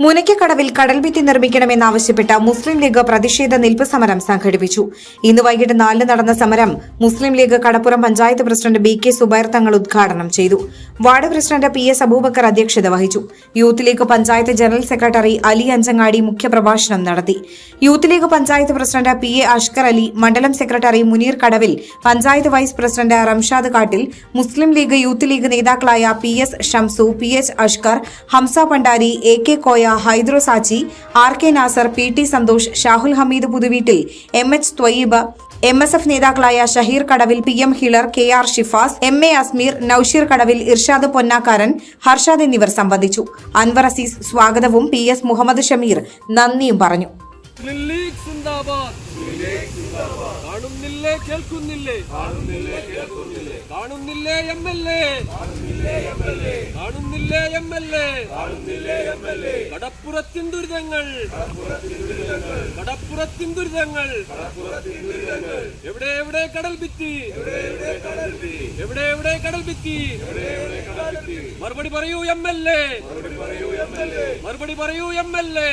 മുനയ്ക്കക്കടവിൽ കടൽഭിത്തി നിർമ്മിക്കണമെന്നാവശ്യപ്പെട്ട് മുസ്ലിം ലീഗ് പ്രതിഷേധ നിൽപ്പ് സമരം സംഘടിപ്പിച്ചു. ഇന്ന് വൈകിട്ട് നാലിന് നടന്ന സമരം Muslim League Kadappuram panchayat president B K Zubair Thangal ഉദ്ഘാടനം ചെയ്തു. Ward president P S Abubakar അധ്യക്ഷത വഹിച്ചു. Youth league panchayat general secretary Ali Anchangadi മുഖ്യപ്രഭാഷണം നടത്തി. Youth league panchayat president P A Ashkar Ali മണ്ഡലം secretary Muneer Kadavil panchayat vice president Ramshad Kattil Muslim League Youth League നേതാക്കളായ P S Shamsu P H Ashkar Hamsa Pandari A K Koya ഹൈദ്രോ Sachi R K Nasar P T Santhosh Shahul Hameed Puthuveettil M H Thwayyib M S F നേതാക്കളായ Shaheer Kadavil P M Hilar K R Shifas M A Asmeer Noushir Kadavil Irshad Ponnakkaran Harshad എന്നിവർ സംബന്ധിച്ചു അൻവർ അസീസ് സ്വാഗതവും P S Muhammad Shameer നന്ദിയും പറഞ്ഞു. മുസ്ലിം ലീഗ് സിന്ദാബാദ്. കാണുന്നില്ലേ കേൾക്കുന്നില്ലേ? കാണുന്നില്ലേ എം എൽ എ. കാണുന്നില്ലേ എം എൽ എ. കടപ്പുറത്തിൻ ദുരിതങ്ങൾ. കടപ്പുറത്തിൻ ദുരിതങ്ങൾ. എവിടെ എവിടെ കടൽ ഭിത്തി? എവിടെ എവിടെ കടൽ ഭിത്തി? മറുപടി പറയൂ എം എൽ എ. മറുപടി പറയൂ എം എൽ എ.